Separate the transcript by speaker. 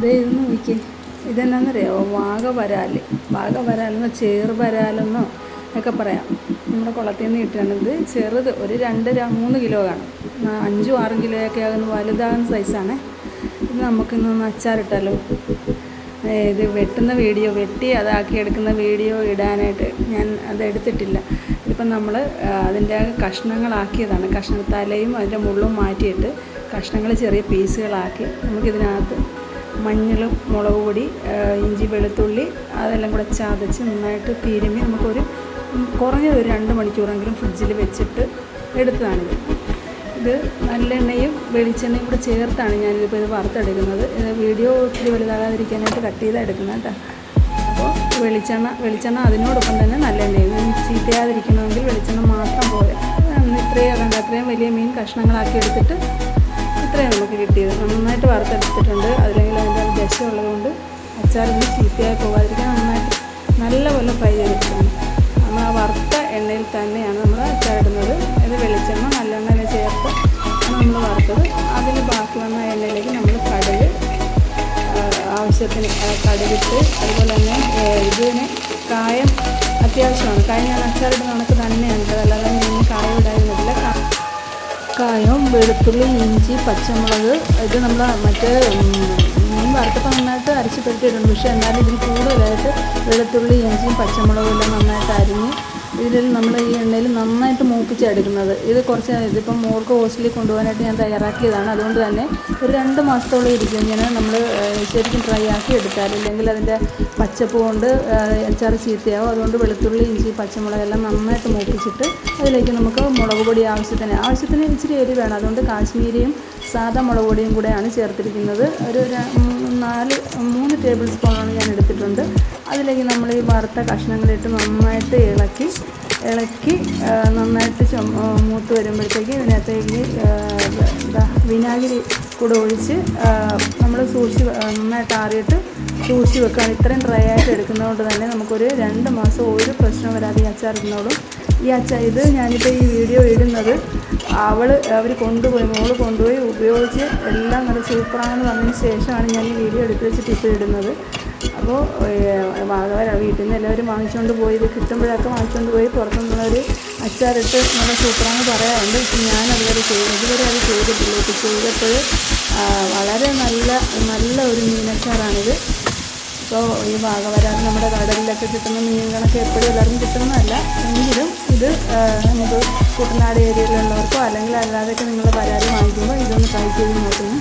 Speaker 1: ഇത് നോക്കി വാഗ വരാൽ വാഗ വരാലെന്നോ ചേറ് വരാലെന്നോ ഒക്കെ പറയാം. നമ്മുടെ കുളത്തിൽ നിന്ന് കിട്ടുകയാണിത് ചെറുത് ഒരു രണ്ട് മൂന്ന് കിലോ കാണും അഞ്ചും ആറും കിലോയൊക്കെ ആകുന്ന വലുതാകുന്ന സൈസാണ് ഇത് നമുക്കിന്നൊന്ന് അച്ചാറിട്ടാലോ? ഇത് വെട്ടുന്ന വീഡിയോ വെട്ടി അതാക്കി എടുക്കുന്ന വീഡിയോ ഇടാനായിട്ട് ഞാൻ അത് എടുത്തിട്ടില്ല. ഇപ്പം നമ്മൾ അതിന്റെ കഷ്ണങ്ങളാക്കിയതാണ്. കഷ്ണ തലയും അതിന്റെ മുള്ളും മാറ്റിയിട്ട് കഷ്ണങ്ങൾ ചെറിയ പീസുകളാക്കി നമുക്കിതിനകത്ത് മഞ്ഞളും മുളക് പൊടി ഇഞ്ചി വെളുത്തുള്ളി അതെല്ലാം കൂടെ ചതച്ച് നന്നായിട്ട് തിരുമ്മി നമുക്കൊരു കുറഞ്ഞത് ഒരു രണ്ട് മണിക്കൂറെങ്കിലും ഫ്രിഡ്ജിൽ വെച്ചിട്ട് എടുത്തതാണിത് ഇത് നല്ലെണ്ണയും വെളിച്ചെണ്ണയും കൂടെ ചേർത്താണ് ഞാനിതിപ്പോൾ ഇത് വറുത്തെടുക്കുന്നത്. ഇത് വീഡിയോ ഒത്തിരി വലുതാകാതിരിക്കാനായിട്ട് കട്ട് ചെയ്താണ് എടുക്കുന്നത് കേട്ടോ. അപ്പോൾ വെളിച്ചെണ്ണ വെളിച്ചെണ്ണ അതിനോടൊപ്പം തന്നെ നല്ലെണ്ണയും ചീത്തയാതിരിക്കണമെങ്കിൽ വെളിച്ചെണ്ണ മാത്രം പോലെ ഇത്രയും അതുകൊണ്ട് അത്രയും വലിയ മീൻ കഷ്ണങ്ങളാക്കി എടുത്തിട്ട് ഇത്രയും നമുക്ക് കിട്ടിയത്. നന്നായിട്ട് വറുത്തെടുത്തിട്ടുണ്ട്. അതിലെങ്കിൽ അതിന്റെ ഒരു ദശമുള്ളതുകൊണ്ട് അച്ചാറിന് ചീത്തയായി പോകാതിരിക്കാൻ നന്നായിട്ട് നല്ലപോലെ ഫ്രൈ ചെയ്തിട്ടുണ്ട് നമ്മൾ ആ വറുത്ത എണ്ണയിൽ തന്നെയാണ് നമ്മൾ അച്ചാറിടുന്നത് ഇത് വെളിച്ചെണ്ണ നല്ലെണ്ണ ചേർത്ത് നമ്മൾ വറുത്തത്. അതിന് ബാക്കി വന്ന എണ്ണയിലേക്ക് നമ്മൾ കടുക് ആ, ആവശ്യത്തിന് കടലിട്ട് അതുപോലെ തന്നെ ഇതിന് കായം അത്യാവശ്യമാണ്. കായം ഞാൻ അച്ചാറിടുന്ന കണക്ക് കായം വെളുത്തുള്ളി ഇഞ്ചി പച്ചമുളക് ഇത് നമ്മൾ മറ്റേ മീൻ വറുത്തപ്പോൾ നന്നായിട്ട് അരച്ച് പെരട്ടിയിട്ടുണ്ട്. പക്ഷേ എന്നാലും ഇതിൽ കൂടുതലായിട്ട് വെളുത്തുള്ളി ഇഞ്ചിയും പച്ചമുളകും എല്ലാം നന്നായിട്ട് ഇതിൽ നമ്മൾ ഈ എണ്ണയിൽ നന്നായിട്ട് മൂപ്പിച്ചെടുക്കുന്നത്. ഇത് കുറച്ച് ഇതിപ്പം മോൾക്ക് ഹോസ്റ്റലിൽ കൊണ്ടുപോകാനായിട്ട് ഞാൻ തയ്യാറാക്കിയതാണ്. അതുകൊണ്ട് തന്നെ ഒരു രണ്ട് മാസത്തോളം ഇരിക്കും. ഇങ്ങനെ നമ്മൾ ശരിക്കും ഡ്രൈ ആക്കി എടുത്താൽ ഇല്ലെങ്കിൽ അതിന്റെ പച്ചപ്പ് കൊണ്ട് അച്ചാർ ചീത്തയാവും. അതുകൊണ്ട് വെളുത്തുള്ളി ഇഞ്ചി പച്ചമുളക് എല്ലാം നന്നായിട്ട് മൂപ്പിച്ചിട്ട് അതിലേക്ക് നമുക്ക് മുളക് പൊടി ആവശ്യത്തിന് ആവശ്യത്തിന് ഇച്ചിരി എരി വേണം. അതുകൊണ്ട് കാശ്മീരിയും സാദാ മുളക് പൊടിയും കൂടെയാണ് ചേർത്തിരിക്കുന്നത്. ഒരു നാല് മൂന്ന് ടേബിൾ സ്പൂണാണ് ഞാൻ എടുത്തിട്ടുണ്ട്. അതിലേക്ക് നമ്മൾ ഈ വറുത്ത കഷ്ണങ്ങളിട്ട് നന്നായിട്ട് ഇളക്കി ഇളക്കി നന്നായിട്ട് ചുമ മൂത്ത് വരുമ്പോഴത്തേക്ക് ഇതിനകത്തേക്ക് വിനാഗിരി കൂടെ ഒഴിച്ച് നമ്മൾ സൂക്ഷിച്ച് നന്നായിട്ട് ആറിയിട്ട് സൂക്ഷിച്ച് വെക്കാൻ ഇത്രയും ഡ്രൈ ആയിട്ട് എടുക്കുന്നതുകൊണ്ട് തന്നെ നമുക്കൊരു രണ്ട് മാസം ഒരു പ്രശ്നം വരാതെ ഈ അച്ചാർ ഇരുന്നോളും. ഈ അച്ചാർ ഇത് ഞാനിപ്പോൾ ഈ വീഡിയോ ഇടുന്നത്. അവൾ അവർ കൊണ്ടുപോയി മോൾ കൊണ്ടുപോയി ഉപയോഗിച്ച് എല്ലാം നല്ല സൂപ്പറാണെന്ന് പറഞ്ഞതിന് ശേഷമാണ് ഞാൻ ഈ വീഡിയോ എടുത്ത് വെച്ചിട്ട് ഇപ്പോൾ ഇടുന്നത്. അപ്പോൾ വാങ്ങവര വീട്ടിൽ നിന്ന് എല്ലാവരും വാങ്ങിച്ചുകൊണ്ട് പോയി ഇത് കിട്ടുമ്പോഴൊക്കെ വാങ്ങിച്ചുകൊണ്ട് പോയി പുറത്തുനിന്നുള്ളവർ അച്ചാറിട്ട് നല്ല സൂപ്പറാണെന്ന് പറയാറുണ്ട്. പക്ഷെ ഞാൻ അതുവരെ ചെയ്തു ഇതുവരെ അത് ചെയ്തിട്ടില്ല. ഇപ്പോൾ ചെയ്തപ്പോൾ വളരെ നല്ല നല്ല ഒരു മീനച്ചാറാണിത്. ഇപ്പോൾ ഈ വാഗവരാൻ നമ്മുടെ കടലിലൊക്കെ കിട്ടുന്ന മീൻ കണക്ക് എപ്പോഴും എല്ലാവരും കിട്ടുന്നതല്ല. എങ്കിലും ഇത് നമുക്ക് കുട്ടനാട് ഏരിയയിലുള്ളവർക്കോ അല്ലെങ്കിൽ അല്ലാതെയൊക്കെ നിങ്ങൾ പരാതി വാങ്ങിക്കുമ്പോൾ ഇതൊന്ന് ട്രൈ ചെയ്ത് നോക്കുന്നു